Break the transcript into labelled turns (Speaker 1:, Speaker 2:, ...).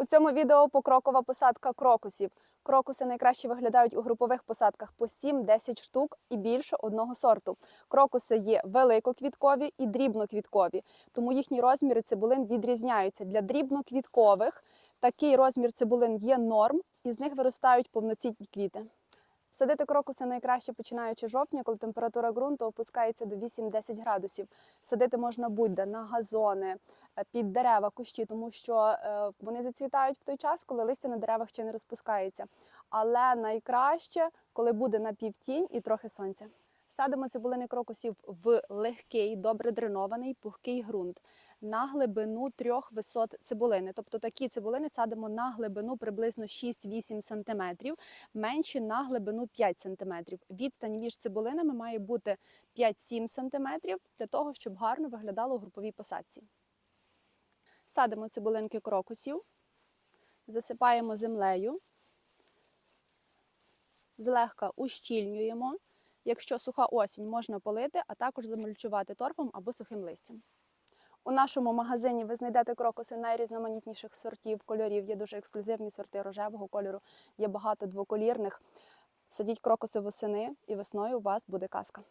Speaker 1: У цьому відео покрокова посадка крокусів. Крокуси найкраще виглядають у групових посадках по 7-10 штук і більше одного сорту. Крокуси є великоквіткові і дрібноквіткові, тому їхні розміри цибулин відрізняються. Для дрібноквіткових такий розмір цибулин є норм, і з них виростають повноцінні квіти. Садити крокуси найкраще починаючи жовтня, коли температура ґрунту опускається до 8-10 градусів. Садити можна будь-де на газони, е, під дерева, кущі, тому що е, вони зацвітають в той час, коли листя на деревах ще не розпускається. Але найкраще, коли буде напівтінь і трохи сонця. Садимо цибулини крокусів в легкий, добре дренований, пухкий ґрунт на глибину трьох висот цибулини. Тобто такі цибулини садимо на глибину приблизно 6-8 см, менші на глибину 5 см. Відстань між цибулинами має бути 5-7 см для того, щоб гарно виглядало у груповій посадці. Садимо цибулинки крокусів, засипаємо землею, злегка ущільнюємо. Якщо суха осінь, можна полити, а також замульчувати торфом або сухим листям. У нашому магазині ви знайдете крокуси найрізноманітніших сортів, кольорів. Є дуже ексклюзивні сорти рожевого кольору, є багато двоколірних. Садіть крокуси восени, і весною у вас буде казка.